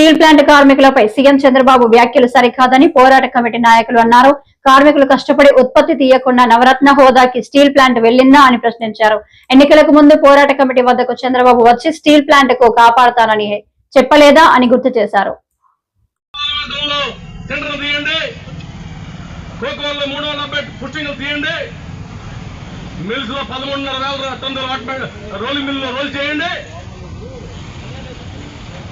Steel plant కార్మికులపై CM Chandrababu వ్యాఖ్యలు సరికాదని పోరాట కమిటీ నాయకులు అన్నారు. కార్మికులు కష్టపడి ఉత్పత్తి తీయకుండా నవరత్న హోదాకి స్టీల్ ప్లాంట్ వెళ్ళిందా అని ప్రశ్నించారు. ఎన్నికలకు ముందు పోరాట కమిటీ వద్దకు చంద్రబాబు వచ్చి స్టీల్ ప్లాంట్కు కాపాడతానని చెప్పలేదా అని గుర్తు చేశారు. మిల్స్లో పదమూడున్నర వేల రోలింగ్ మిల్లో రోల్ చేయండి.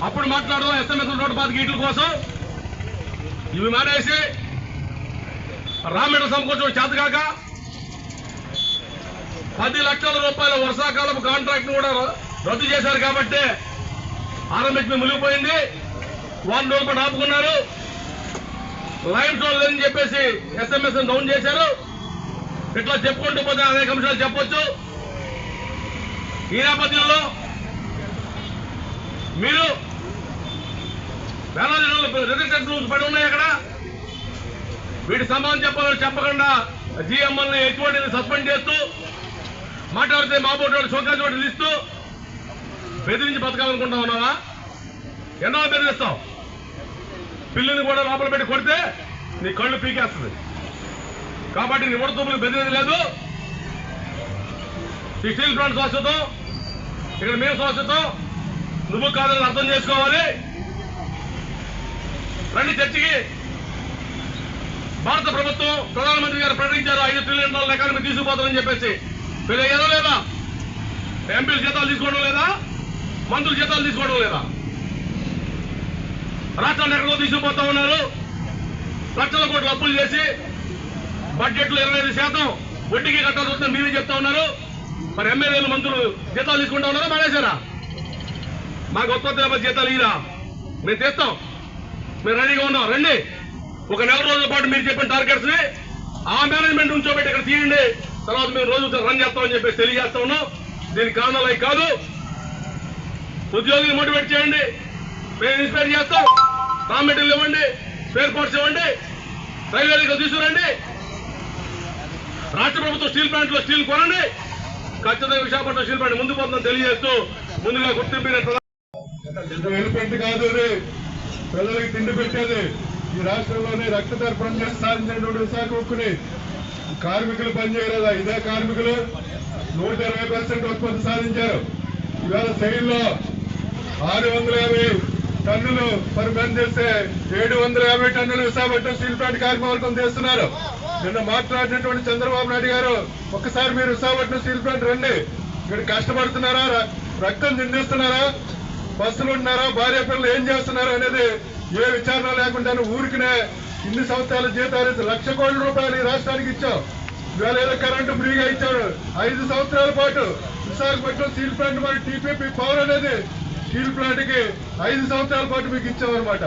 అప్పుడు మాట్లాడదాం ఎస్ఎంఎస్ నూట పాతి గీట్ల కోసం. ఇవి మానేసి రామెడ సమకూర్చడం చేతకాక పది లక్షల రూపాయల వర్షాకాలపు కాంట్రాక్ట్ కూడా రద్దు చేశారు కాబట్టి ఆరంభించి మునిగిపోయింది. వారం రూపాయలు ఆపుకున్నారు. లైవ్ షో లేదని చెప్పేసి ఎస్ఎంఎస్ డౌన్ చేశారు. ఇట్లా చెప్పుకుంటూ పోతే అనేక అంశాలు చెప్పొచ్చు. ఈ నేపథ్యంలో మీరు వేలాది రిజిస్టర్ రూల్స్ పడి ఉన్నాయి అక్కడ. వీటి సమాధానం చెప్పాలని చెప్పకుండా జిఎంఎల్ని ఎటువంటి సస్పెండ్ చేస్తూ మాట్లాడితే మాబోటి షోకాజ్ నోటీసులు ఇస్తూ బెదిరించి బతకాలనుకుంటా ఉన్నావా? ఎన్నో బెదిరిస్తావు పిల్లని కూడా లోపల పెట్టి కొడితే నీ కళ్ళు పీకేస్తుంది. కాబట్టి నీ ఉడతూపులు బెదిరేది లేదు. ఈ స్టీల్ ప్లాంట్ శాశ్వతం. ఇక్కడ మేము శాశ్వతం. నువ్వు కాదని అర్థం చేసుకోవాలి. రండి చర్చికి. భారత ప్రభుత్వం ప్రధానమంత్రి గారు ప్రకటించారు ఐదు ట్రిలియన్ డాలర్ ఎకానమీ తీసుకుపోతారని చెప్పేసి. వీళ్ళు ఏదో లేదా? ఎంపీల జీతాలు తీసుకోవడం లేదా? మంత్రుల జీతాలు తీసుకోవడం లేదా? రాష్ట్రాన్ని ఎక్కడో తీసుకుపోతా ఉన్నారు. లక్షల కోట్లు అప్పులు చేసి బడ్జెట్లో ఇరవై ఐదు శాతం వడ్డీకి కట్టాల్సి వస్తుందని మీరే చెప్తా ఉన్నారు. మరి ఎమ్మెల్యేలు మంత్రులు జీతాలు తీసుకుంటా ఉన్నారా? మానేశారా? మాకు ఉత్పత్తి జీతాలు ఇరా మేము తెస్తాం. మేము రెడీగా ఉన్నాం. రండి. ఒక నెల రోజుల పాటు మీరు చెప్పిన టార్గెట్స్ని ఆ మేనేజ్మెంట్ ఉంచోబెట్టి ఇక్కడ తీయండి. తర్వాత మేము రోజు రన్ చేస్తామని చెప్పేసి తెలియజేస్తా ఉన్నాం. దీనికి కారణాలు కాదు. ఉద్యోగులు మోటివేట్ చేయండి. మేము ఇన్స్పైర్ చేస్తాం. రా మెటీరియల్ ఇవ్వండి. స్పేర్ పార్ట్స్ ఇవ్వండి. రైల్వేలకు తీసుకురండి. రాష్ట్ర ప్రభుత్వం స్టీల్ ప్లాంట్లో స్టీల్ కొనండి. ఖచ్చితంగా విశాఖపట్నం స్టీల్ ప్లాంట్ ముందు పోతుందని తెలియజేస్తూ ముందుగా గుర్తింపు కాదు ప్రజలకు తిండి పెట్టేది. ఈ రాష్ట్రంలోనే రక్త తర్పణం చేసి సాధించినటువంటి విశాఖ ఉక్కుని కార్మికులు పనిచేయలేదా? ఇదే కార్మికులు నూట ఇరవై పర్సెంట్ ఉత్పత్తి సాధించారు. ఇవాళ శైలిలో ఆరు వందల యాభై టన్నులు పర్ పని చేస్తే ఏడు వందల యాభై టన్నులు విశాఖపట్నం స్టీల్ ప్లాంట్ కార్మికవర్గం చేస్తున్నారు. నిన్న మాట్లాడినటువంటి చంద్రబాబు నాయుడు గారు ఒక్కసారి మీరు విశాఖపట్నం స్టీల్ ప్లాంట్ రండి. ఇక్కడ కష్టపడుతున్నారా? రక్తం నిందిస్తున్నారా బస్సులు ఉన్నారా భార్య పిల్లలు ఏం చేస్తున్నారు అనేది ఏ విచారణ లేకుండా ఊరికినే ఇన్ని సంవత్సరాల జీతాలు లక్ష కోట్ల రూపాయలు ఈ రాష్ట్రానికి ఇచ్చాం ఇవాళ ఏదో కరెంటు ఫ్రీగా ఇచ్చాడు. ఐదు సంవత్సరాల పాటు విశాఖపట్నం స్టీల్ ప్లాంట్ మరి టీపీపీ పవర్ అనేది స్టీల్ ప్లాంట్కి ఐదు సంవత్సరాల పాటు మీకు ఇచ్చామన్నమాట.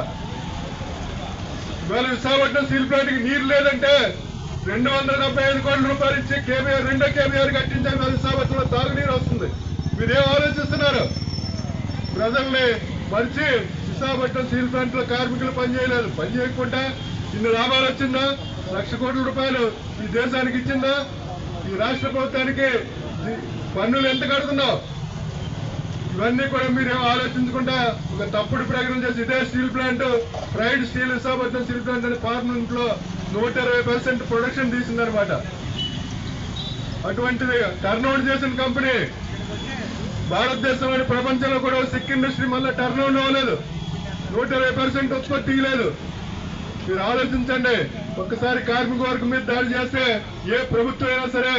ఇవాళ విశాఖపట్నం స్టీల్ ప్లాంట్కి నీరు లేదంటే రెండు వందల డెబ్బై ఐదు కోట్ల రూపాయలు ఇచ్చి కేబీఆర్ రెండో కేబీఆర్ కట్టించాలి విశాఖపట్నంలో తాగునీరు వస్తుంది. మీరేం ఆలోచిస్తున్నారు? ప్రజల్ని మరిచి విశాఖపట్నం స్టీల్ ప్లాంట్లో కార్మికులు పనిచేయలేదు. పని చేయకుండా ఇన్ని లాభాలు వచ్చిందా? లక్ష కోట్ల రూపాయలు ఈ దేశానికి ఇచ్చిందా? ఈ రాష్ట్ర ప్రభుత్వానికి పన్నులు ఎంత కడుతున్నావు? ఇవన్నీ కూడా మీరు ఆలోచించకుండా ఒక తప్పుడు ప్రకటన చేసి ఇదే steel plant pride steel Visakhapatnam steel plant అనే పార్లమెంట్లో నూట ఇరవై పర్సెంట్ ప్రొడక్షన్ తీసిందనమాట అటువంటిది టర్న్అవుట్ చేసిన కంపెనీ భారతదేశం అని ప్రపంచంలో కూడా సిక్ ఇండస్ట్రీ మళ్ళీ టర్న్అవుట్ అవ్వలేదు. నూట ఇరవై పర్సెంట్ ఉత్పత్తి లేదు. మీరు ఆలోచించండి ఒక్కసారి కార్మిక వర్గం మీద దాడి చేస్తే ఏ ప్రభుత్వం అయినా సరే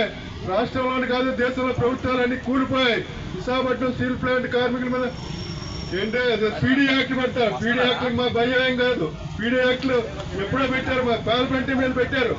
రాష్ట్రంలోని కాదు దేశంలో ప్రభుత్వాలన్నీ కూలిపోయాయి. విశాఖపట్నం స్టీల్ ప్లాంట్ కార్మికుల మీద ఏంటంటే అది పీడీ యాక్ట్ పెడతారు. పీడీ యాక్ట్ మా భయం ఏం కాదు. పీడీ యాక్ట్లు ఎప్పుడో పెట్టారు మా పార్లమెంట్ మీద పెట్టారు.